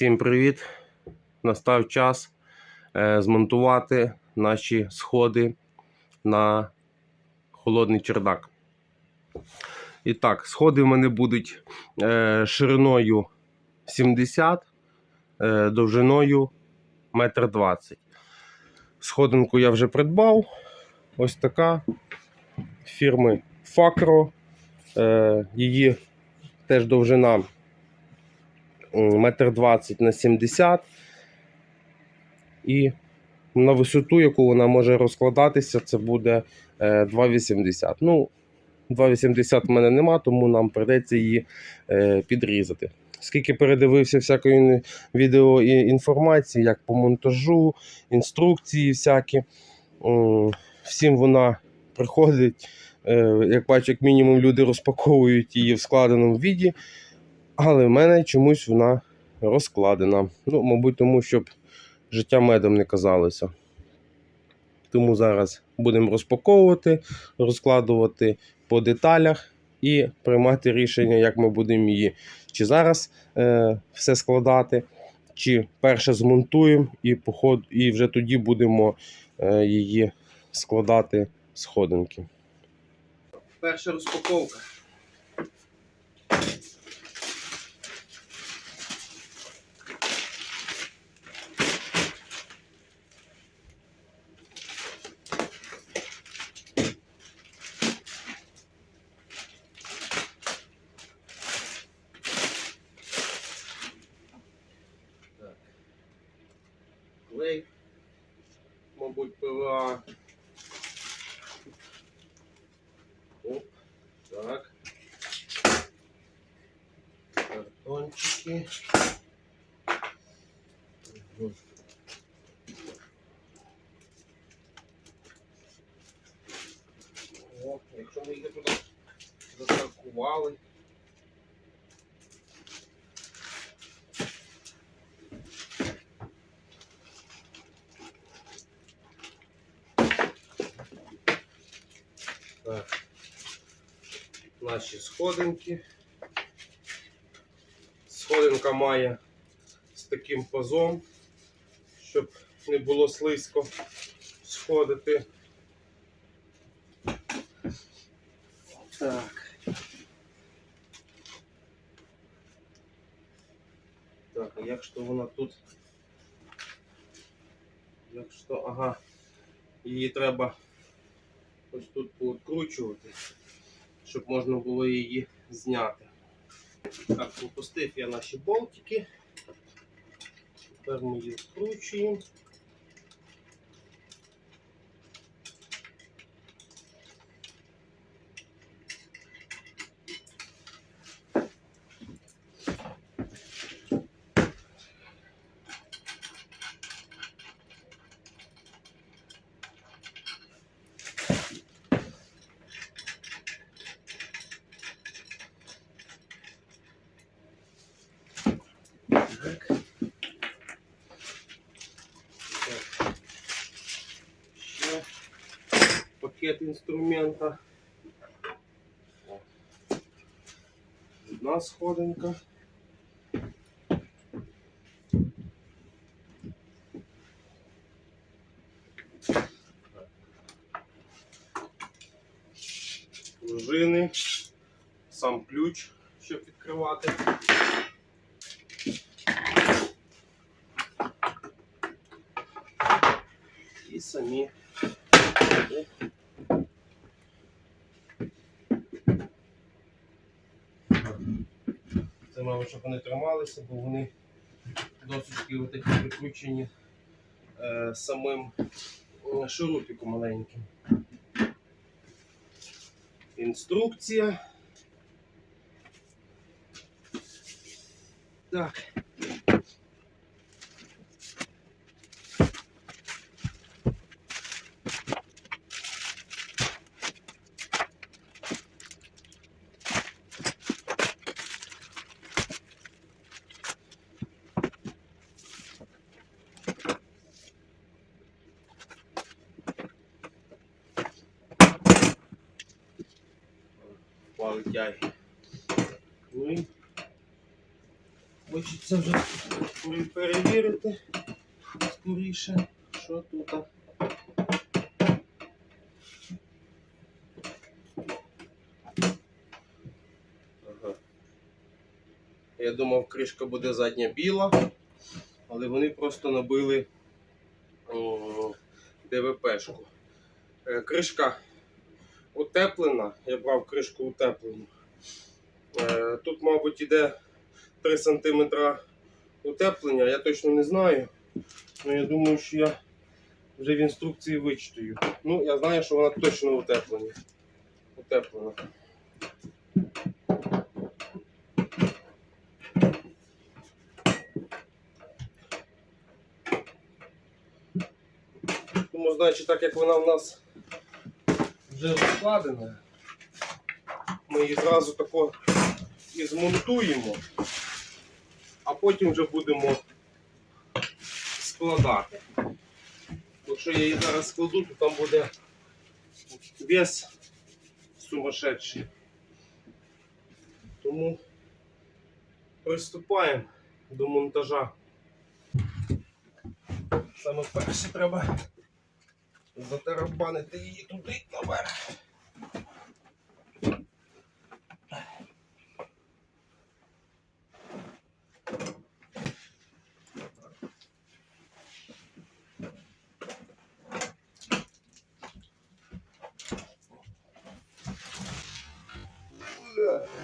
Всім привіт! Настав час е, змонтувати наші сходи на холодний чердак. І так, сходи в мене будуть е, шириною 70, е, довжиною 1,20 м. Сходинку я вже придбав. Ось така фірми Факро. Її теж довжина метр двадцять на 70 і на висоту, яку вона може розкладатися, це буде е, 2,80. Ну, 2,80 в мене нема, тому нам прийдеться її е, підрізати. Скільки передивився всякої відео і інформації, як по монтажу, інструкції всякі. Всім вона приходить. е, Як бачу, як мінімум люди розпаковують її в складеному віді. Але в мене чомусь вона розкладена. Ну, мабуть, тому щоб життя медом не казалося. Тому зараз будемо розпаковувати, розкладувати по деталях і приймати рішення, як ми будемо її чи зараз е, все складати, чи перше змонтуємо і, по ходу- і вже тоді будемо е, її складати сходинки. Перша розпаковка. Так. Клей, мабуть, ПВА. Оп, так. Картончики. Мгм. О, якщо ми їх туди затаркували. Так. Наші сходинки. Сходинка має з таким пазом, щоб не було слизько сходити. Так. Так, а як то вона тут? Як ж ага. Її треба ось тут пооткручувати, щоб можна було її зняти. Так, пропустив я наші болтики. Тепер ми її вкручуємо. Так. Так. Ще пакет інструмента. О. Одна сходинка. Пружини, сам ключ, щоб відкривати. і самі. Мабуть, щоб вони трималися, бо вони досить отакі прикручені е, самим е, шурупіком маленьким. Інструкція. Так. Валить яй. Ну і Хочеться вже пере- перевірити скоріше, що тут. Ага. Я думав, кришка буде задня біла, але вони просто набили ДВПшку. Е, Кришка утеплена, я брав кришку утеплену. Е, Тут, мабуть, іде 3 см утеплення, я точно не знаю. але я думаю, що я вже в інструкції вичитаю. Ну, я знаю, що вона точно утеплена. Утеплена. Тому, значить, так як вона в нас вже розкладена, ми її зразу тако і змонтуємо, а потім вже будемо складати. Якщо я її зараз складу, то там буде вес сумасшедший. Тому приступаємо до монтажа. Саме перше треба затарабанити її туди наверх. Так,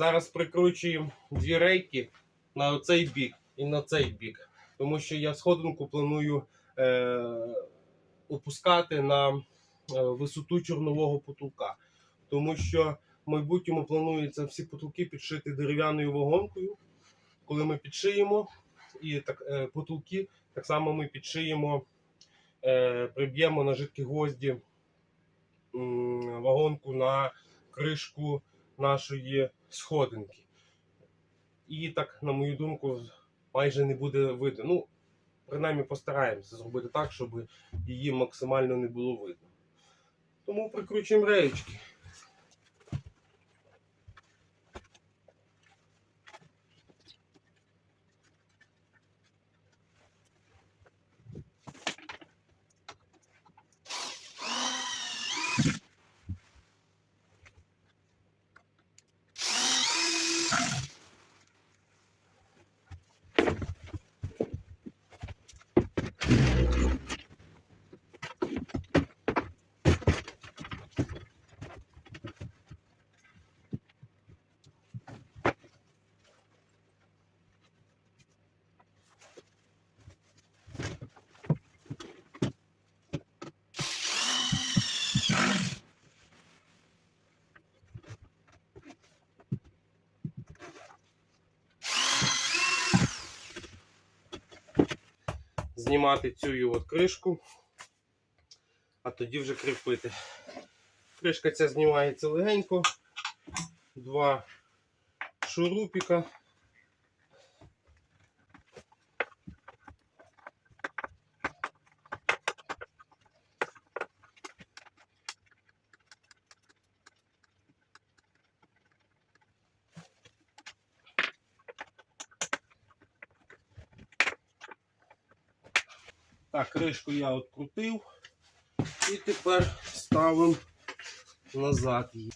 зараз прикручуємо дві рейки на оцей бік і на цей бік. Тому що я сходинку планую е, опускати на е, висоту чорнового потолка. Тому що в майбутньому планується всі потолки підшити дерев'яною вагонкою. Коли ми підшиємо і так, е, потолки, так само ми підшиємо, е, приб'ємо на жидкі гвозді м, вагонку на кришку нашої сходинки. І так, на мою думку, майже не буде видно. Ну, принаймні постараємося зробити так, щоб її максимально не було видно. Тому прикручуємо реєчки. Знімати цю от кришку, а тоді вже кріпити. Кришка ця знімається легенько. Два шурупіка. Так, кришку я відкрутив. І тепер ставимо назад її.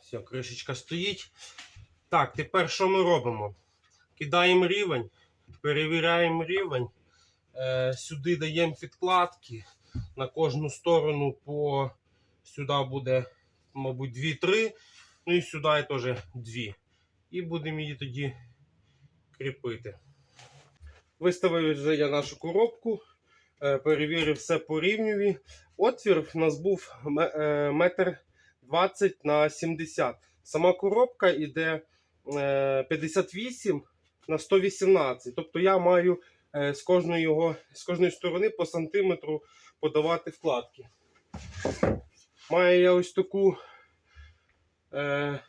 Все, кришечка стоїть. Так, тепер що ми робимо? Кидаємо рівень, перевіряємо рівень. Е, сюди даємо підкладки на кожну сторону по сюди буде мабуть, 2-3, ну і сюди теж 2. І будемо її тоді кріпити. Виставив вже я нашу коробку, е, перевірив все по рівневі. Отвір в нас був е, метр 20 на 70. Сама коробка йде е, 58 на 118. Тобто я маю е, з кожної його з кожної сторони по сантиметру подавати вкладки. Маю я ось таку е,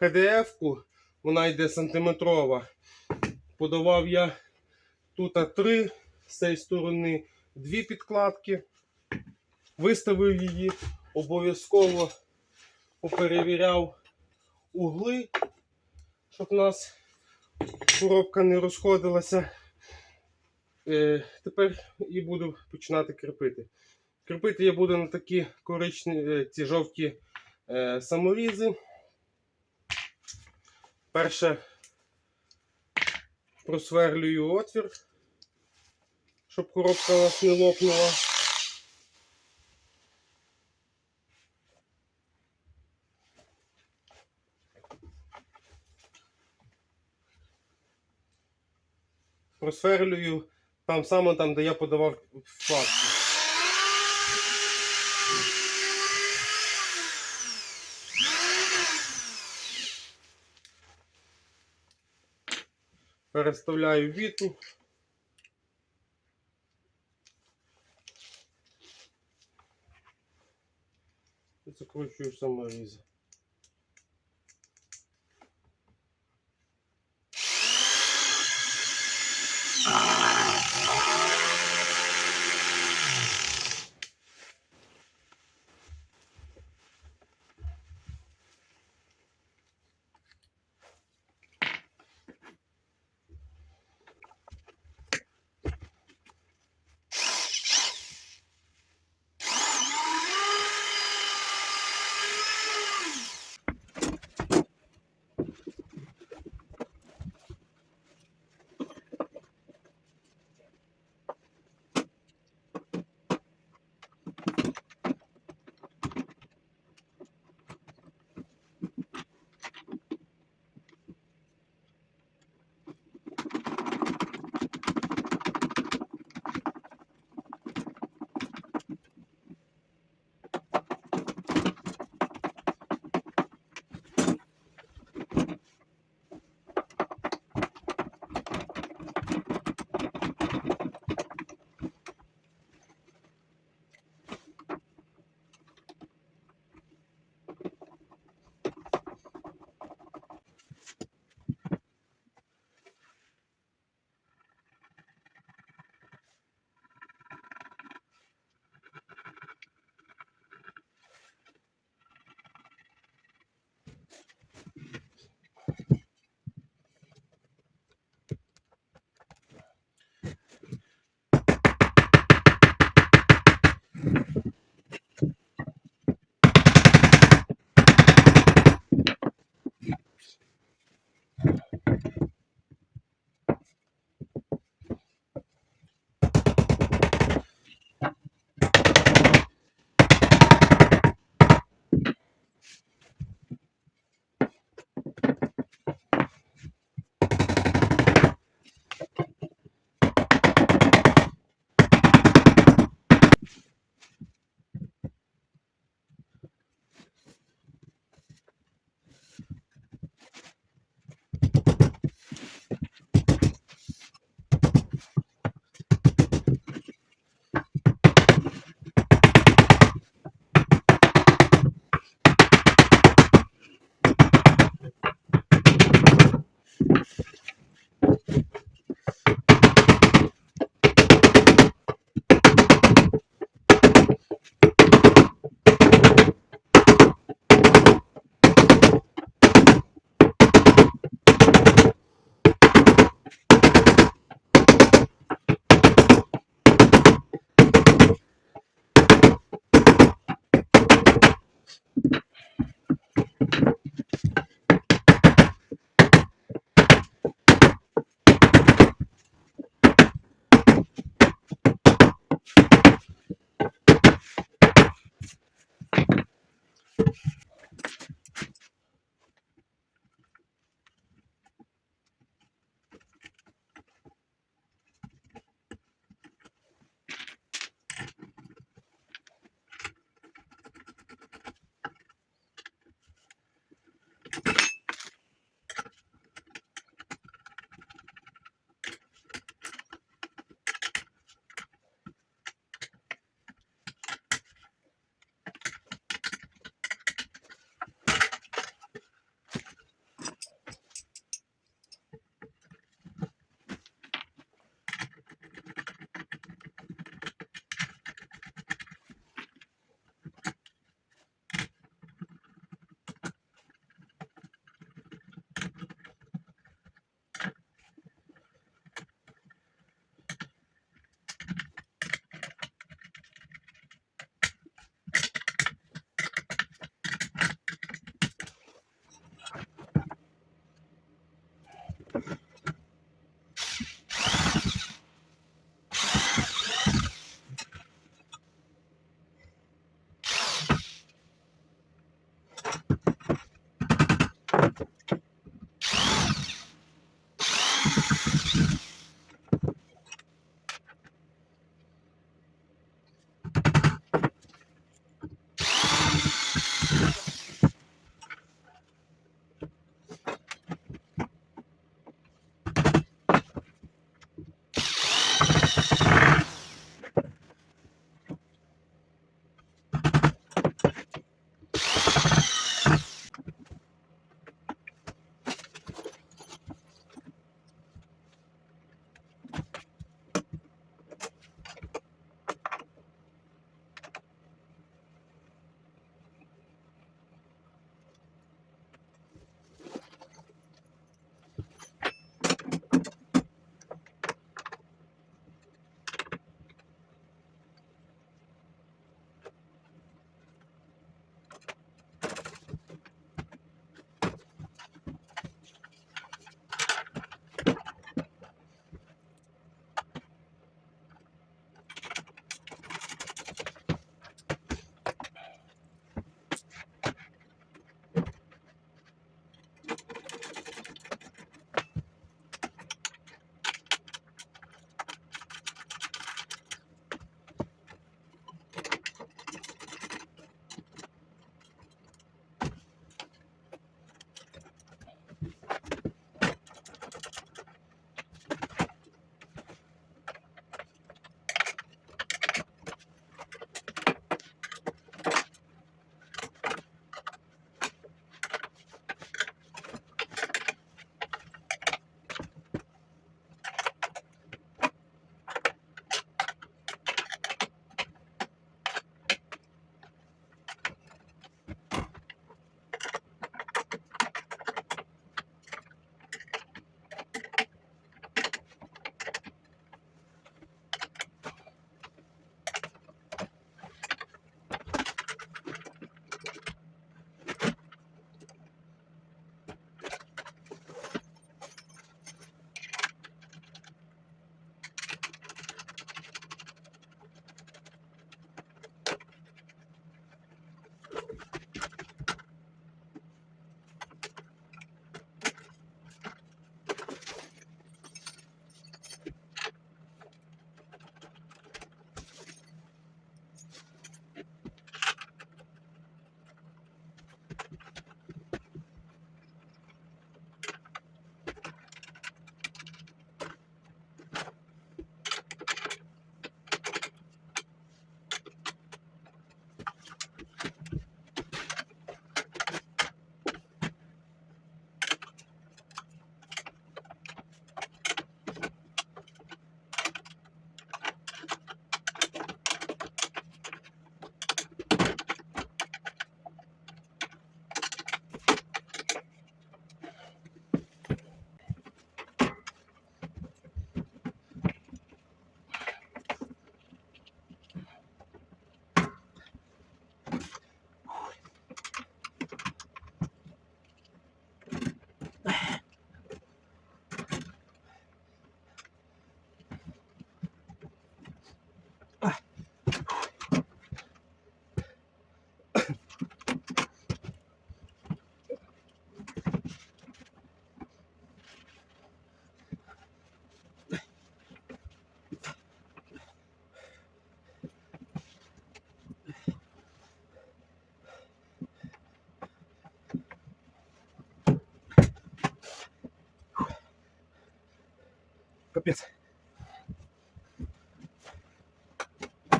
HDF-ку, вона йде сантиметрова. Подавав я тут три з цієї сторони дві підкладки. Виставив її, обов'язково поперевіряв угли, щоб у нас коробка не розходилася. Е, тепер і буду починати кріпити. Кріпити я буду на такі коричні, е, ці жовті е, саморізи. Перше просверлюю отвір, щоб коробка у нас не лопнула. Просверлюю там саме там, де я подавав вкладки. Переставляю віту. І закручую саморізи.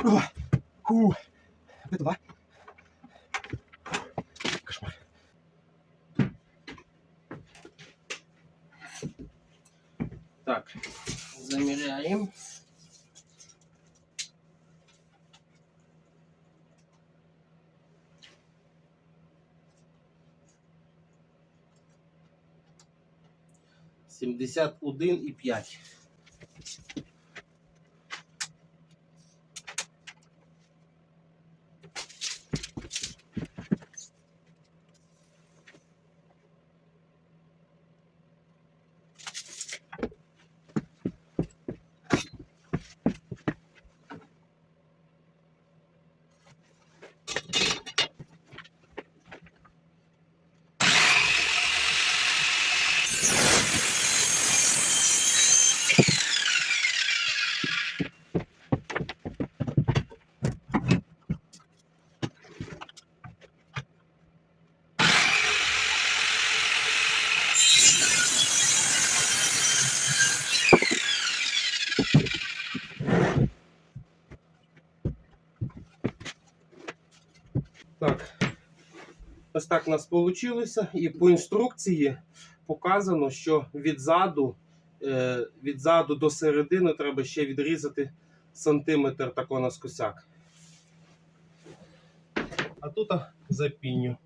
О, фу. Де туди? Кошмар. Так, заміряємо. Сімдесят один і п'ять. Ось так у нас вийшло. І по інструкції показано, що відзаду, е, відзаду до середини треба ще відрізати сантиметр тако на скосяк. А тут запінню.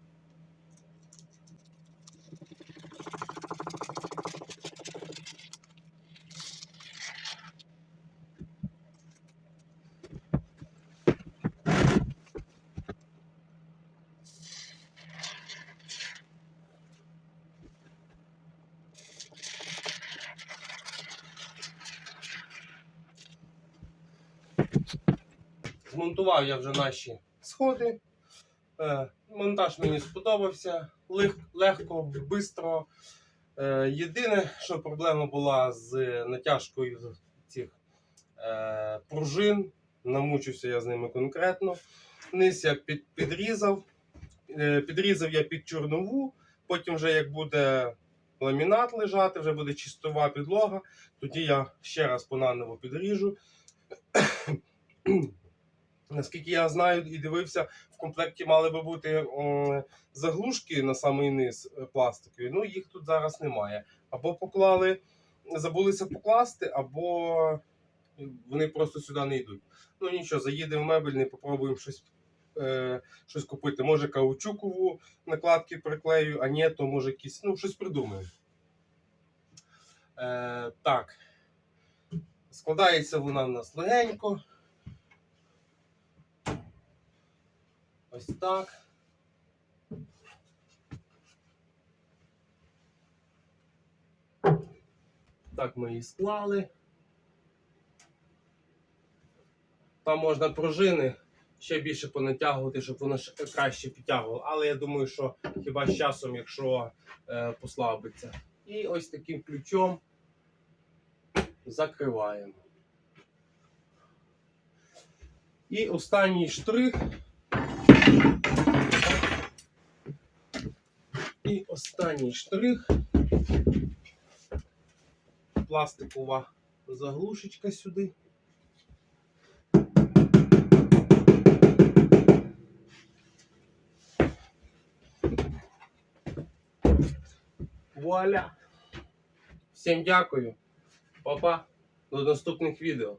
Змонтував я вже наші сходи. Е, Монтаж мені сподобався. Лег, легко, швидко. Е, Єдине, що проблема була з натяжкою цих е, пружин. Намучився я з ними конкретно. Низ я під, підрізав. Підрізав я під чорнову. Потім, вже як буде ламінат лежати, вже буде чистова підлога, тоді я ще раз понаново підріжу. Наскільки я знаю і дивився, в комплекті мали би бути заглушки на самий низ е, пластикові. Ну їх тут зараз немає. Або поклали, забулися покласти, або вони просто сюди не йдуть. Ну нічого, заїдемо в мебельний, попробуємо щось, е, щось купити. Може каучукову накладки приклею, а ні, то може якісь, ну, щось придумаємо. Е, так. Складається вона в нас легенько. Ось так. Так ми її склали. Там можна пружини ще більше понатягувати, щоб воно ще краще підтягувало. Але я думаю, що хіба з часом, якщо е, послабиться. І ось таким ключом закриваємо. І останній штрих. І останній штрих. Пластикова заглушечка сюди. Вуаля! Всім дякую. Папа, до наступних відео.